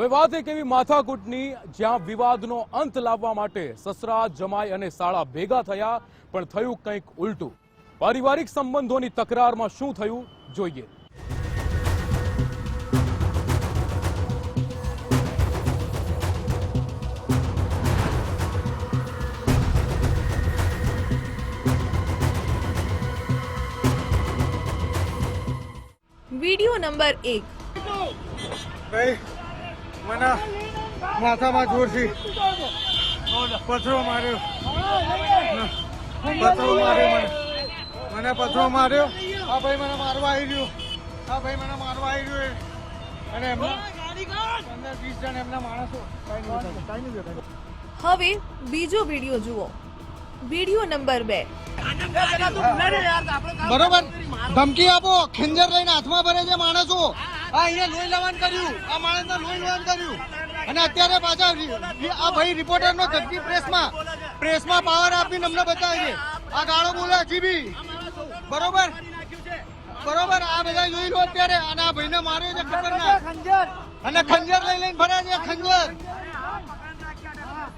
હવે વાત એક એવી માથાકૂટની જ્યાં વિવાદનો અંત લાવવા માટે સસરા જમાઈ અને સાળા ભેગા થયા પણ થયું કંઈક ઉલટું. પારિવારિક સંબંધોની તકરારમાં શું થયું જોઈએ. વિડિયો નંબર એક. ભાઈ મને માથામાં જોરથી પથરો માર્યો. પથરો માર્યો મને. મને પથરો માર્યો. આ ભાઈ મને મારવા આવી રહ્યો. આ ભાઈ મને મારવા આવી રહ્યો અને એમના વીસ જણ એમના માણસો. હવે બીજો વીડિયો જુઓ. વીડિયો નંબર બે. બરોબર. ધમકી આપો. ખિંજર લઈને હાથમાં ભરે છે માણસો. આ અહીંયા લોહી લવાન કર્યું. આ માણસને લોહી લવાન કર્યું. અને અત્યારે પાછા આ ભાઈ રિપોર્ટર નો જગતી પ્રેસમાં. પ્રેસમાં પાવર આપીને અમને બતાવે છે. આ ગાળો બોલે હજી બરોબર? બરોબર? આ બધા જોઈ લો અત્યારે. અને આ ભાઈને માર્યો છે ખતરનાક. અને ખંજર લઈ લઈને ફરે છે, ખંજર.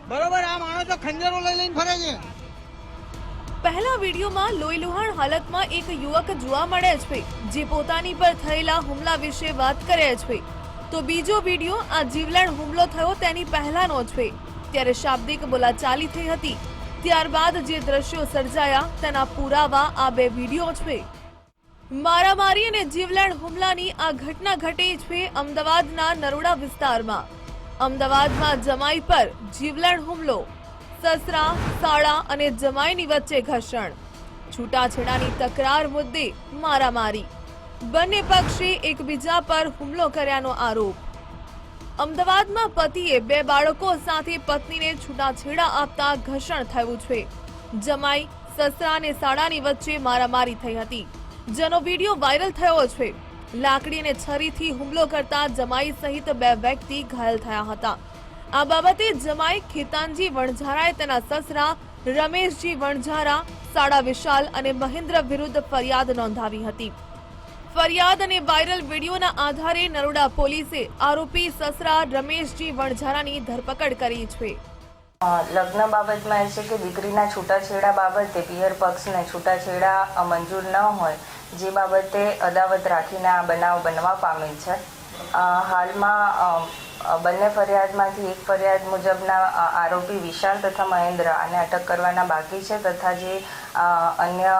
બરોબર? આ માણસો ખંજરો લઈ લઈને ફરે છે. પહેલા વિડીયોમાં લોહીલુહાણ હાલતમાં એક યુવક જોવા મળે છે, જે પોતાની પર થયેલા હુમલા વિશે વાત કરે છે. તો બીજો વીડિયો, આ જીવલેણ હુમલો થયો તેની પહેલાનો છે. ત્યારે શાબ્દિક બોલાચાલી થઈ હતી. ત્યારબાદ જે દ્રશ્યો સર્જાયા, તેના પુરાવા આ બે વીડિયો છે. મારામારી અને જીવલેણ હુમલાની આ ઘટના ઘટી છે અમદાવાદના નરોડા વિસ્તારમાં. અમદાવાદમાં જમાઈ પર જીવલેણ હુમલો. સસરા, સાળા અને જમાઈની વચ્ચે ઘર્ષણ. છૂટાછેડાની તકરાર મુદ્દે મારામારી. બંને પક્ષે એકબીજા પર હુમલો કર્યાનો આરોપ. અમદાવાદમાં પતિએ બે બાળકો સાથે પત્નીને છૂટાછેડા આપતા ઘર્ષણ થયું છે. જમાઈ, સસરા અને સાળાની વચ્ચે મારામારી થઈ હતી. જેનો વીડિયો વાયરલ થયો છે. લાકડી અને છરીથી હુમલો કરતા જમાઈ સહિત બે વ્યક્તિ ઘાયલ થયા હતા. આ બાબતે જમાઈ ખેતાનજી વણઝારાએ તેના સસરા રમેશજી વણઝારા, સાડા વિશાલ અને મહેન્દ્ર વિરુદ્ધ ફરિયાદ નોંધાવી હતી. ફરિયાદ અને વાયરલ વિડીયોના આધારે નરોડા પોલીસે આરોપી સસરા રમેશજી વણઝારાની ધરપકડ કરી છે. લગ્ન બાબતમાં એ છે કે દીકરીના છૂટાછેડા બાબતે પિયર પક્ષને છૂટાછેડા મંજૂર ન હોય, જે બાબતે અદાવત રાખીને આ બનાવ બનવા પામેલ છે. હાલમાં બંને ફરિયાદમાંથી એક ફરિયાદ મુજબના આરોપી વિશાલ તથા મહેન્દ્ર આને અટક કરવાના બાકી છે તથા જે અન્ય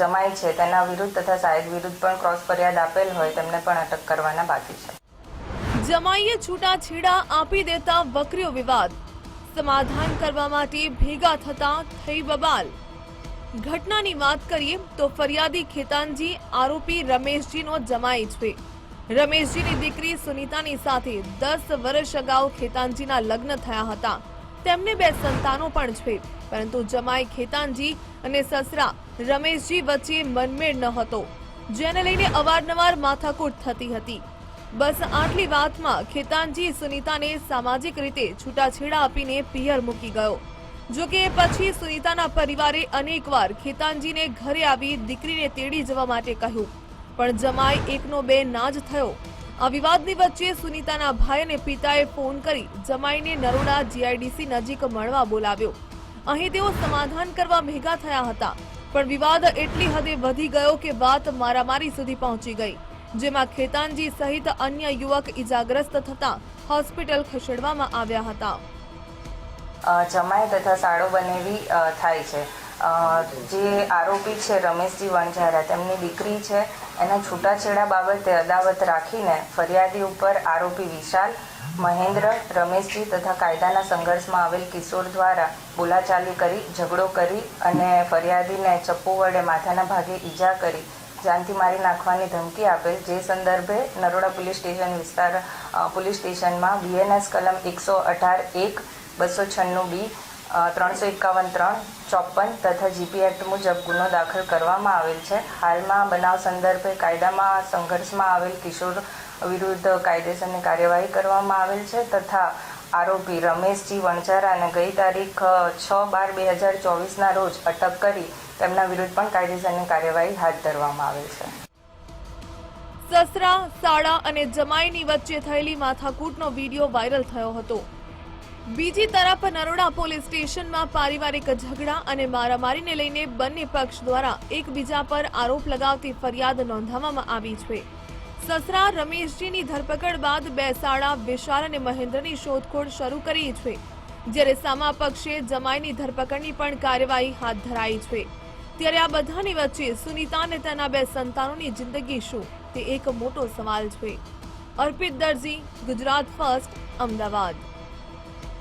જમાઈ છે તેના વિરુદ્ધ તથા સાહેબ વિરુદ્ધ પણ ક્રોસ ફરિયાદ આપેલ હોય તેમને પણ અટક કરવાના બાકી છે. જમાઈએ છૂટાછેડા આપી દેતા વકર્યો વિવાદ. સમાધાન કરવા માટે ભેગા થતા થઈ બબાલ. ઘટનાની વાત કરીએ તો ફરિયાદી ખેતાનજી, આરોપી રમેશજીનો જમાઈ છે. રમેશજીની દીકરી સુનીતાની સાથે દસ વર્ષ અગાઉ ખેતાનજીના લગ્ન થયા હતા. તેમને બે સંતાનો પણ છે, પરંતુ જમાઈ ખેતાનજી અને સસરા રમેશજી વચ્ચે મનમેળ ન હતો, જેને લઈને અવારનવાર માથાકૂટ થતી હતી. બસ આટલી વાતમાં ખેતાનજી સુનીતાને સામાજિક રીતે છૂટાછેડા આપીને પિયર મૂકી ગયો. જો કે એ પછી સુનીતાના પરિવારે અનેકવાર ખેતાનજીને ઘરે આવી દીકરીને તેડી જવા માટે કહ્યું. પણ જમાઈ એકનો બે ના જ થયો. આ વિવાદની વચ્ચે સુનીતાના ભાઈ અને પિતાએ ફોન કરી જમાઈને નરોડા જીઆઈડીસી નજીક મળવા બોલાવ્યો. અહીં તેઓ સમાધાન કરવા ભેગા થયા હતા, પણ વિવાદ એટલી હદે વધી ગયો કે વાત મારામારી સુધી પહોંચી ગઈ, જેમાં ખેતાનજી સહિત અન્ય યુવક ઇજાગ્રસ્ત થતા હોસ્પિટલ ખસેડવામાં આવ્યા હતા. જમાઈ તથા સાડો બનેવી થાય છે. જે આરોપી છે રમેશજી વણઝારા તેમની દીકરી છે. એના છૂટાછેડા બાબતે અદાવત રાખીને ફરિયાદી ઉપર આરોપી વિશાલ, મહેન્દ્ર, રમેશજી તથા કાયદાના સંઘર્ષમાં આવેલ કિશોર દ્વારા બોલાચાલી કરી, ઝઘડો કરી અને ફરિયાદીને ચપ્પુ વડે માથાના ભાગે ઈજા કરી, જાનથી મારી નાખવાની ધમકી આપેલ. જે સંદર્ભે નરોડા પોલીસ સ્ટેશન વિસ્તાર પોલીસ સ્ટેશનમાં બીએનએસ કલમ એકસો અઢાર એક, બસો છન્નું બી ત્રણસો એકાવન ત્રણ ચોપન તથા જીપી એક્ટ મુજબ ગુનો દાખલ કરવામાં આવેલ છે. હાલમાં બનાવ સંદર્ભે કાયદામાં સંઘર્ષમાં આવેલ કિશોર વિરુદ્ધ કાયદેસરની કાર્યવાહી કરવામાં આવેલ છે તથા આરોપી રમેશજી વણજારાને ગઈ તારીખ છ બાર બે હજાર ચોવીસના રોજ અટક કરી તેમના વિરુદ્ધ પણ કાયદેસરની કાર્યવાહી હાથ ધરવામાં આવેલ છે. સસરા, સાળા અને જમાઈની વચ્ચે થયેલી માથાકૂટનો વીડિયો વાયરલ થયો હતો. બીજી તરફ નરોડા પોલીસ સ્ટેશનમાં પારિવારિક ઝઘડા અને મારામારીને લઈને બંને પક્ષ દ્વારા એકબીજા પર આરોપ લગાવતી ફરિયાદ નોંધાવવામાં આવી છે. સસરા રમેશજીની ધરપકડ બાદ બે સાળા વિશાલ અને મહેન્દ્રની શોધખોળ શરૂ કરી છે, જ્યારે સામા પક્ષે જમાઈની ધરપકડની પણ કાર્યવાહી હાથ ધરાઈ છે. ત્યારે આ બધાની વચ્ચે સુનીતા અને તેના બે સંતાનોની જિંદગી શું, તે એક મોટો સવાલ છે. અર્પિત દરજી, ગુજરાત ફર્સ્ટ, અમદાવાદ.